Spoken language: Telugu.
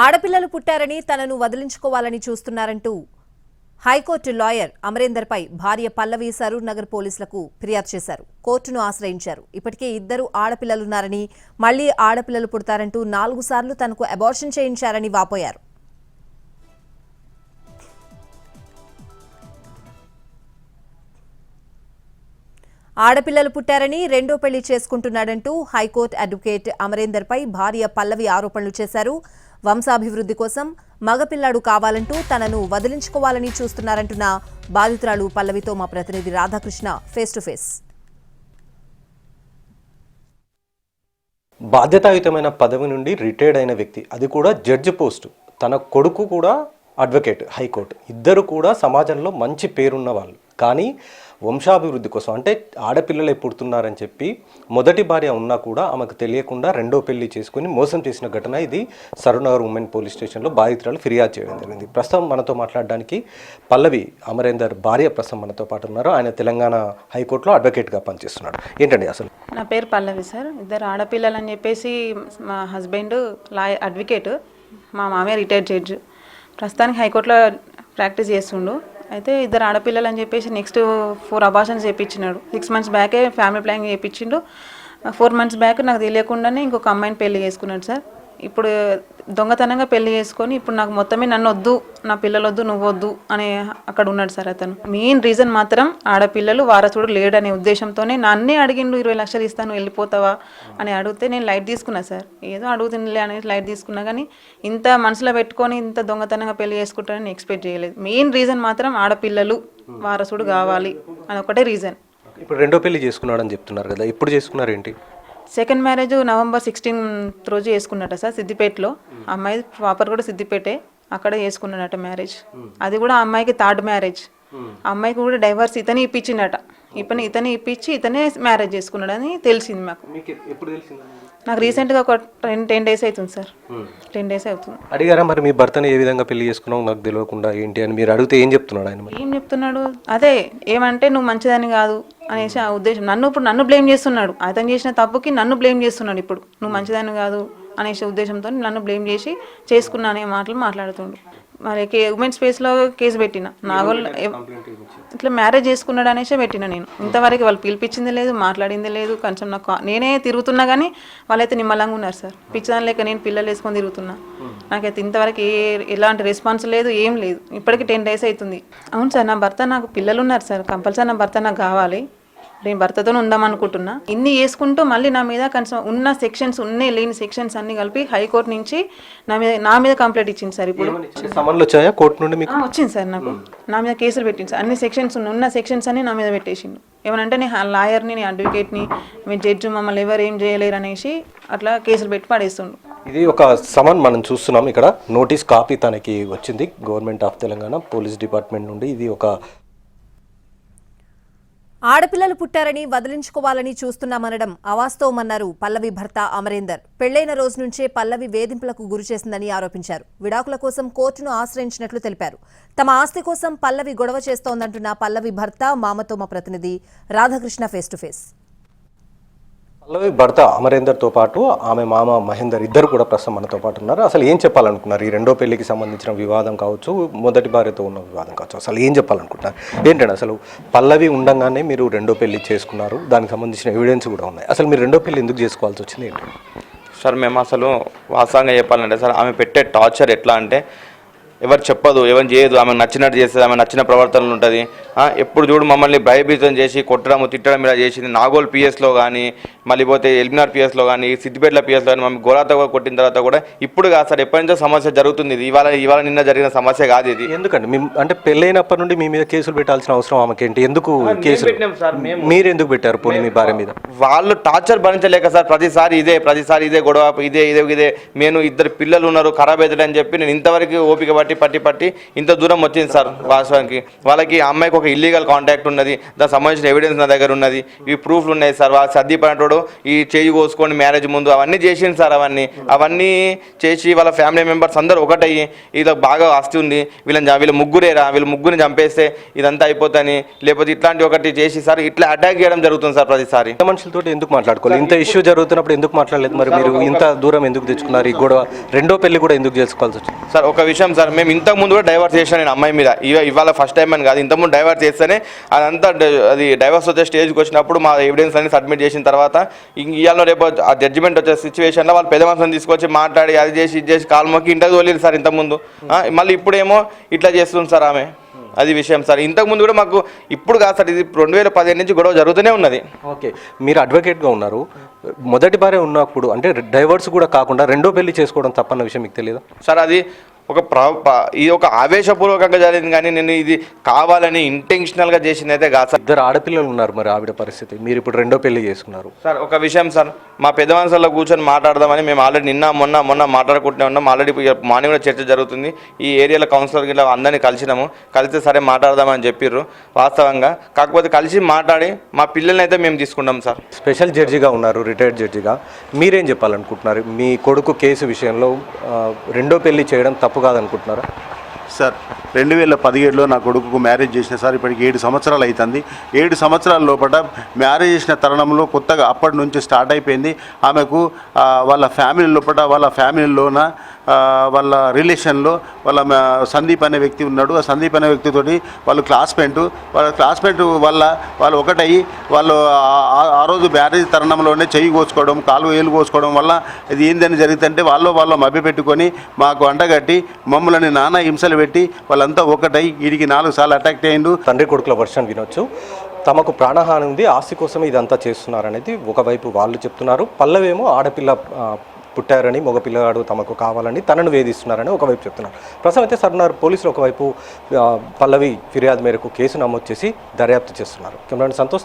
ఆడపిల్లలు పుట్టారని తనను వదిలించుకోవాలని చూస్తున్నారంటూ హైకోర్టు లాయర్ అమరేందర్పై భార్య పల్లవి సరూర్ నగర్ పోలీసులకు ఫిర్యాదు చేశారు. కోర్టును ఆశ్రయించారు. ఇప్పటికే ఇద్దరు ఆడపిల్లలున్నారని మళ్ళీ ఆడపిల్లలు పుడతారంటూ నాలుగు సార్లు తనకు అబార్షన్ చేయించారని వాపోయారు. ఆడపిల్లలు పుట్టారని రెండో పెళ్ళి చేసుకుంటున్నాడంటూ హైకోర్టు అడ్వకేట్ అమరేందర్పై భార్య పల్లవి ఆరోపణలు చేశారు. వంశాభివృద్ధి కోసం మగపిల్లాడు కావాలంటూ తనను వదిలించుకోవాలని చూస్తున్నారంటున్న బాధితురాలు పల్లవితో మా ప్రతినిధి రాధాకృష్ణ ఫేస్ టు ఫేస్. బాధ్యతాయుతమైన పదవి నుండి రిటైర్డ్ అయిన వ్యక్తి అది కూడా జడ్జి పోస్టు. తన కొడుకు కూడా అడ్వకేట్ హైకోర్టు. ఇద్దరు కూడా సమాజంలో మంచి పేరున్న వాళ్ళు. కానీ వంశాభివృద్ధి కోసం అంటే ఆడపిల్లలే పుడుతున్నారని చెప్పి మొదటి భార్య ఉన్నా కూడా ఆమెకు తెలియకుండా రెండో పెళ్ళి చేసుకుని మోసం చేసిన ఘటన ఇది సరునగర్ ఉమెన్ పోలీస్ స్టేషన్లో బాధితురాలు ఫిర్యాదు చేయడం జరిగింది. ప్రస్తుతం మనతో మాట్లాడడానికి పల్లవి అమరేందర్ భార్య ప్రస్తుతం మనతో పాటు ఉన్నారు. ఆయన తెలంగాణ హైకోర్టులో అడ్వకేట్గా పనిచేస్తున్నాడు. ఏంటండి అసలు? నా పేరు పల్లవి సార్. ఇద్దరు ఆడపిల్లలు అని చెప్పేసి మా హస్బెండ్ లాయ అడ్వకేట్ మా మామయ్య రిటైర్డ్ జడ్జ్. ప్రస్తుతానికి హైకోర్టులో ప్రాక్టీస్ చేస్తుండు. అయితే ఇద్దరు ఆడపిల్లలు అని చెప్పేసి నెక్స్ట్ ఫోర్ అబార్షన్స్ చేయించినాడు సిక్స్ మంత్స్ బ్యాకే ఫ్యామిలీ ప్లానింగ్ చేయించిండు ఫోర్ మంత్స్ బ్యాక్ నాకు తెలియకుండానే ఇంకొక అమ్మాయిని పెళ్ళి చేసుకున్నాడు సార్. ఇప్పుడు దొంగతనంగా పెళ్ళి చేసుకొని ఇప్పుడు నాకు మొత్తమే నన్ను వద్దు నా పిల్లలు వద్దు నువ్వు వద్దు అక్కడ ఉన్నాడు సార్ అతను. మెయిన్ రీజన్ మాత్రం ఆడపిల్లలు వారసుడు లేడనే ఉద్దేశంతోనే నన్నే అడిగిండు ఇరవై లక్షలు ఇస్తాను వెళ్ళిపోతావా అని అడిగితే నేను లైట్ తీసుకున్నా సార్. ఏదో అడుగుతుందిలే అనేది లైట్ తీసుకున్నా కానీ ఇంత మనసులో పెట్టుకొని ఇంత దొంగతనంగా పెళ్ళి చేసుకుంటానని ఎక్స్పెక్ట్ చేయలేదు. మెయిన్ రీజన్ మాత్రం ఆడపిల్లలు వారసుడు కావాలి అని ఒకటే రీజన్. ఇప్పుడు రెండో పెళ్ళి చేసుకున్నాడని చెప్తున్నారు కదా ఎప్పుడు చేసుకున్నారు ఏంటి సెకండ్ మ్యారేజ్ నవంబర్ సిక్స్టీన్త్ రోజు చేసుకున్నట సార్ సిద్దిపేటలో. అమ్మాయి ప్రాపర్ కూడా సిద్దిపేటే అక్కడ చేసుకున్నాడట మ్యారేజ్. అది కూడా ఆ అమ్మాయికి థర్డ్ మ్యారేజ్. అమ్మాయికి కూడా డైవర్స్ ఇతనే ఇప్పించిండట ఇతని ఇతనే ఇప్పించి ఇతనే మ్యారేజ్ చేసుకున్నాడని తెలిసింది మాకు. నాకు రీసెంట్గా ఒక టెన్ టెన్ డేస్ అవుతుంది సార్. టెన్ డేస్ అవుతుంది. అడిగారా మరి మీ భర్తను ఏ విధంగా పెళ్ళి చేసుకున్నావు? నాకు తెలియకుండా ఏంటి అని మీరు అడిగితే ఏం చెప్తున్నాడు ఆయన ఏం చెప్తున్నాడు? అదే ఏమంటే నువ్వు మంచిదని కాదు అనేసి ఆ ఉద్దేశం. నన్ను ఇప్పుడు నన్ను బ్లేమ్ చేస్తున్నాడు. అతను చేసిన తప్పుకి నన్ను బ్లేమ్ చేస్తున్నాడు ఇప్పుడు. నువ్వు మంచిదని కాదు అనేసి ఉద్దేశంతో నన్ను బ్లేమ్ చేసి చేసుకున్నా అనే మాటలు మాట్లాడుతుండు. మరి ఉమెన్ స్పేస్లో కేసు పెట్టిన. నా ఎవ్- ఇట్లా మ్యారేజ్ చేసుకున్నాడు అనేసే పెట్టిన నేను. ఇంతవరకు వాళ్ళు పిలిపించింది లేదు మాట్లాడింది లేదు కొంచెం నాకు నేనే తిరుగుతున్నా కానీ వాళ్ళైతే నిమ్మలంగా ఉన్నారు సార్. పిచ్చిదాని లేక నేను పిల్లలు వేసుకొని తిరుగుతున్నా. నాకైతే ఇంతవరకు ఏ ఎలాంటి రెస్పాన్స్ లేదు ఏం లేదు. ఇప్పటికి టెన్ డేస్ అవుతుంది అవును సార్ నా భర్త నాకు పిల్లలు ఉన్నారు సార్. కంపల్సరీ నా భర్త నాకు కావాలి. నేను భర్తతో ఉందాం అనుకుంటున్నా ఇన్ని వేసుకుంటూ మళ్ళీ నా మీద కనీసం ఉన్న సెక్షన్స్ ఉన్నాయి లేని సెక్షన్స్ అన్ని కలిపి హైకోర్టు నుంచి నా మీద నా మీద కంప్లైంట్ ఇచ్చింది సార్ ఇప్పుడు. సమన్లు వచ్చాయా కోర్టు నుండి మీకు? వచ్చింది సార్ నాకు. నా మీద కేసులు పెట్టింది సార్. అన్ని సెక్షన్స్ ఉన్న సెక్షన్స్ అన్ని నా మీద పెట్టేసిండు. ఏమనంటే నేను లాయర్ని నేను అడ్వకేట్ని మీ జడ్జి మమ్మల్ని ఎవరు ఏం చేయలేరు అనేసి అట్లా కేసులు పెట్టి పడేస్తుండు. ఇది ఒక సమన్ మనం చూస్తున్నాం ఇక్కడ. నోటీస్ కాపీ తనకి వచ్చింది government of Telangana police department నుండి. ఇది ఒక ఆడపిల్లలు పుట్టారని వదిలించుకోవాలని చూస్తున్నామనడం అవాస్తవమన్నారు పల్లవి భర్త అమరేందర్. పెళ్ళైన రోజు నుంచే పల్లవి వేధింపులకు గురి చేసిందని ఆరోపించారు. విడాకుల కోసం కోర్టును ఆశ్రయించినట్లు తెలిపారు. తమ ఆస్తి కోసం పల్లవి గొడవ చేస్తోందంటున్న పల్లవి భర్త మామతోమ ప్రతినిధి Radhakrishna face to face. Pallavi భర్త అమరేందర్తో పాటు ఆమె మామ మహేందర్ ఇద్దరు కూడా ప్రస్తుతం మనతో పాటు ఉన్నారు. అసలు ఏం చెప్పాలనుకున్నారు? ఈ రెండో పెళ్ళికి సంబంధించిన వివాదం కావచ్చు మొదటి భార్యతో ఉన్న వివాదం కావచ్చు అసలు ఏం చెప్పాలనుకుంటున్నారు? ఏంటంటే అసలు పల్లవి ఉండగానే మీరు రెండో పెళ్ళి చేసుకున్నారు? దానికి సంబంధించిన ఎవిడెన్స్ కూడా ఉన్నాయి. అసలు మీరు రెండో పెళ్ళి ఎందుకు చేసుకోవాల్సి వచ్చింది ఏంటి? సార్ మేము అసలు వాస్తవంగా చెప్పాలంటే సార్ ఆమె పెట్టే టార్చర్ ఎట్లా అంటే ఎవరు చెప్పదు ఎవరు చేయదు. ఆమె నచ్చినట్టు చేస్తుంది ఆమె నచ్చిన ప్రవర్తనలు ఉంటుంది. ఎప్పుడు చూడు మమ్మల్ని భయభీతం చేసి కొట్టడం తిట్టడం ఇలా చేసింది. నాగోల్ పిఎస్లో కానీ మళ్ళీ పోతే ఎల్మినార్ పిఎస్లో కానీ సిద్దిపేటల పిఎస్లో కానీ మమ్మల్ని గోరాత కొట్టిన తర్వాత కూడా ఇప్పుడు కాదు సార్ ఎప్పటి నుంచో సమస్య జరుగుతుంది ఇది. ఇవాళ ఇవాళ నిన్న జరిగిన సమస్య కాదు ఇది. ఎందుకండి? అంటే పెళ్ళైనప్పటి నుండి మీ మీద కేసులు పెట్టాల్సిన అవసరం ఆమెకి ఏంటి ఎందుకు కేసులు పెట్టినాం సార్, మేము. మీరు ఎందుకు పెట్టారు పోనీ మీ భార్య మీద? వాళ్ళు టార్చర్ భరించలేక సార్ ప్రతిసారి ఇదే ప్రతిసారి ఇదే గొడవ ఇదే ఇదే ఇదే. నేను ఇద్దరు పిల్లలు ఉన్నారు ఖరాబ్ అవుతాడని చెప్పి నేను ఇంతవరకు ఓపిక పట్టి పట్టి పట్టి ఇంత దూరం వచ్చింది సార్ వాస్తవానికి. వాళ్ళకి ఆ అమ్మాయికి ఒక ఇల్లీగల్ కాంటాక్ట్ ఉన్నది. దానికి సంబంధించిన ఎవిడెన్స్ నా దగ్గర ఉన్నది. ఈ ప్రూఫ్లు ఉన్నాయి సార్. వాళ్ళు సర్ది పడినోడు ఈ చేయి కోసుకొని మ్యారేజ్ ముందు అవన్నీ చేసింది సార్ అవన్నీ. అవన్నీ చేసి వాళ్ళ ఫ్యామిలీ మెంబర్స్ అందరూ ఒకటయ్యి. వీళ్ళకి బాగా ఆస్తి ఉంది. వీళ్ళని వీళ్ళ ముగ్గురేరా? వీళ్ళ ముగ్గురిని చంపేస్తే ఇదంతా అయిపోతాని. లేకపోతే ఇట్లాంటి ఒకటి చేసి సార్ ఇట్లా అటాక్ చేయడం జరుగుతుంది సార్ ప్రతిసారి. మనుషులతో ఎందుకు మాట్లాడుకోవాలి? ఇంత ఇష్యూ జరుగుతున్నప్పుడు ఎందుకు మాట్లాడలేదు మరి మీరు? ఇంత దూరం ఎందుకు తెచ్చుకున్నారు? ఈ గొడవ రెండో పెళ్ళి కూడా ఎందుకు చేసుకోవాల్సి వచ్చింది? సార్ ఒక విషయం సార్. మేము ఇంతకు ముందు కూడా డైవర్స్ చేసాను నేను అమ్మాయి మీద. ఇవ ఇవాళ ఫస్ట్ టైం అని కాదు. ఇంతకుముందు డైవర్స్ చేస్తేనే అదంతా అది డైవర్స్ వచ్చే స్టేజ్కి వచ్చినప్పుడు మా ఎవిడెన్స్ అన్ని సబ్మిట్ చేసిన తర్వాత ఇవాళ రేపు ఆ జడ్జిమెంట్ వచ్చే సిచ్యువేషన్లో వాళ్ళు పెద్ద మనుషులను తీసుకొచ్చి మాట్లాడి అది చేసి ఇది చేసి కాలు మొక్కి ఇంటకు తోలేదు సార్ ఇంతకుముందు. మళ్ళీ ఇప్పుడేమో ఇట్లా చేస్తుంది సార్ ఆమె. అది విషయం సార్. ఇంతకుముందు కూడా మాకు ఇప్పుడు కాదు సార్ ఇది రెండు వేల పదిహేను నుంచి గొడవ జరుగుతూనే ఉన్నది. ఓకే. మీరు అడ్వకేట్గా ఉన్నారు. మొదటి భార్య ఉన్నప్పుడు అంటే డైవర్స్ కూడా కాకుండా రెండో పెళ్ళి చేసుకోవడం తప్పన్న విషయం మీకు తెలియదు సార్ అది ఒక ఇది ఒక ఆవేశపూర్వకంగా జరిగింది కానీ నేను ఇది కావాలని ఇంటెన్షనల్గా చేసింది అయితే కాదు సార్. ఇద్దరు ఆడపిల్లలు ఉన్నారు మరి ఆవిడ పరిస్థితి. మీరు ఇప్పుడు రెండో పెళ్ళి చేసుకున్నారు. సార్ ఒక విషయం సార్. మా పెద్ద మనుషుల్లో కూర్చొని మాట్లాడదామని మేము ఆల్రెడీ నిన్న మొన్న మొన్న మాట్లాడుకుంటూనే ఉన్నాం. ఆల్రెడీ మార్నింగ్ కూడా చర్చ జరుగుతుంది. ఈ ఏరియాలో కౌన్సిలర్ గిట్లా అందరినీ కలిసినాము. కలిస్తే సరే మాట్లాడదామని చెప్పిర్రు వాస్తవంగా. కాకపోతే కలిసి మాట్లాడి మా పిల్లల్ని అయితే మేము తీసుకుంటాం సార్. స్పెషల్ జడ్జిగా ఉన్నారు రిటైర్డ్ జడ్జిగా. మీరేం చెప్పాలనుకుంటున్నారు? మీ కొడుకు కేసు విషయంలో రెండో పెళ్ళి చేయడం తప్పు కాదనుకుంటున్నారా? సార్ రెండు వేల పదిహేడులో నా కొడుకుకు మ్యారేజ్ చేసిన సార్ ఇప్పటికి ఏడు సంవత్సరాలు అవుతుంది ఏడు సంవత్సరాల లోపల మ్యారేజ్ చేసిన తరుణంలో కొత్తగా అప్పటి నుంచి స్టార్ట్ అయిపోయింది. ఆమెకు వాళ్ళ ఫ్యామిలీ లోపల వాళ్ళ ఫ్యామిలీలోన వాళ్ళ రిలేషన్లో వాళ్ళ సందీప్ అనే వ్యక్తి ఉన్నాడు. ఆ సందీప్ అనే వ్యక్తితోటి వాళ్ళు క్లాస్మేట్ వాళ్ళ క్లాస్మేట్ వల్ల వాళ్ళు ఒకటయ్యి వాళ్ళు ఆ- ఆ- రోజు మ్యారేజ్ తరుణంలోనే చెయ్యి కోసుకోవడం కాలు వేలు కోసుకోవడం వల్ల ఇది ఏందని జరిగితే వాళ్ళు వాళ్ళు మభ్య పెట్టుకొని మాకు అండగట్టి మమ్మల్ని నానా హింసలు పెట్టి వాళ్ళంతా ఒకటై వీడికి నాలుగు సార్లు అటాక్ అయ్యిండు తండ్రి కొడుకుల వర్షం వినొచ్చు. తమకు ప్రాణహాని ఉంది ఆస్తి కోసం ఇదంతా చేస్తున్నారనేది ఒకవైపు వాళ్ళు చెప్తున్నారు. పల్లవేమో ఆడపిల్ల పుట్టారని మగపిల్లగాడు తమకు కావాలని తనను వేధిస్తున్నారని ఒకవైపు చెప్తున్నారు. ప్రస్తుతం అయితే సర్నార్ పోలీసులు ఒకవైపు పల్లవి ఫిర్యాదు మేరకు కేసు నమోదు చేసి దర్యాప్తు చేస్తున్నారు. కెమెరాని సంతోష్